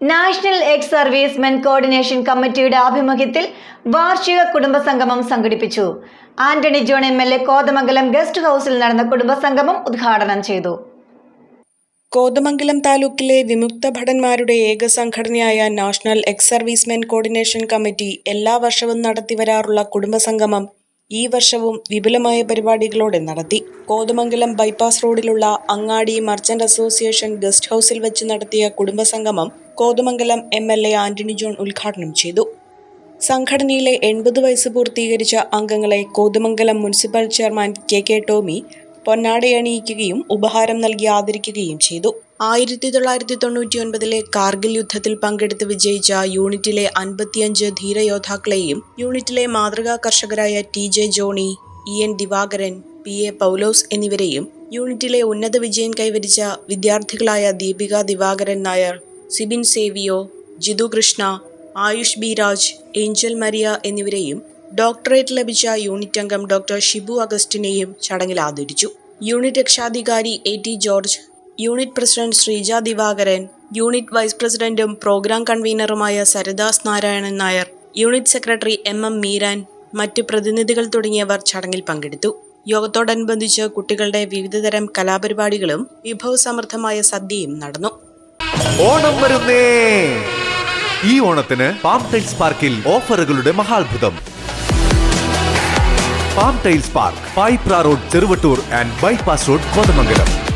national ex servicemen coordination committee ആഭിമുഖ്യത്തിൽ വാർഷിക കുടുംബസംഗമം സംഘടിപ്പിച്ചു. Antony John M L A Kothamangalam guest ഹൗസിൽ നടന്ന കുടുംബസംഗമം ഉദ്ഘാടനം ചെയ്തു. കോതമംഗലം താലൂക്കിലെ വിമുക്ത ഭടന്മാരുടെ ഏക സംഘടനയായ national ex servicemen coordination committee എല്ലാ വർഷവും നടത്തിവരാറുള്ള കുടുംബസംഗമം ഈ വർഷവും വിപുലമായ പരിപാടികളോടെ നടത്തി. കോതമംഗലം ബൈപ്പാസ് റോഡിലുള്ള അങ്ങാടി മർച്ചന്റ് അസോസിയേഷൻ ഗസ്റ്റ് ഹൌസിൽ വെച്ച് നടത്തിയ കുടുംബസംഗമം Kothamangalam M L A Antony John ഉദ്ഘാടനം ചെയ്തു. സംഘടനയിലെ എൺപത് വയസ്സ് പൂർത്തീകരിച്ച അംഗങ്ങളെ Kothamangalam municipal chairman K K Tomy പൊന്നാടയണിയിക്കുകയും ഉപഹാരം നൽകി ആദരിക്കുകയും ചെയ്തു. ആയിരത്തി തൊള്ളായിരത്തി തൊണ്ണൂറ്റി ഒൻപതിലെ കാർഗിൽ യുദ്ധത്തിൽ പങ്കെടുത്ത് വിജയിച്ച യൂണിറ്റിലെ അൻപത്തിയഞ്ച് ധീരയോദ്ധാക്കളെയും യൂണിറ്റിലെ മാതൃകാ കർഷകരായ T J Johny E N Divakaran P A Paulose എന്നിവരെയും യൂണിറ്റിലെ ഉന്നത വിജയം കൈവരിച്ച വിദ്യാർത്ഥികളായ Deepika Divakaran Nair Sibin Savio Jithu Krishna Ayush B Raj Angel Maria എന്നിവരെയും ഡോക്ടറേറ്റ് ലഭിച്ച യൂണിറ്റ് അംഗം ഡോക്ടർ ഷിബു അഗസ്റ്റിനെയും ചടങ്ങിൽ ആദരിച്ചു. യൂണിറ്റ് രക്ഷാധികാരി A T George unit president Sreeja Divakaran unit vice പ്രസിഡന്റും programme കൺവീനറുമായ Saradas Narayanan Nair unit secretary M M Meeran മറ്റ് പ്രതിനിധികൾ തുടങ്ങിയവർ ചടങ്ങിൽ പങ്കെടുത്തു. യോഗത്തോടനുബന്ധിച്ച് കുട്ടികളുടെ വിവിധതരം കലാപരിപാടികളും വിഭവസമൃദ്ധമായ സദ്യയും നടന്നു. ഓണം വരുന്നേ. ഈ ഓണത്തിന് പാം ടൈൽസ് പാർക്കിൽ ഓഫറുകളുടെ മഹാത്ഭുതം. Palm tiles park Payipra road Cheruvattoor and bypass road Kothamangalam.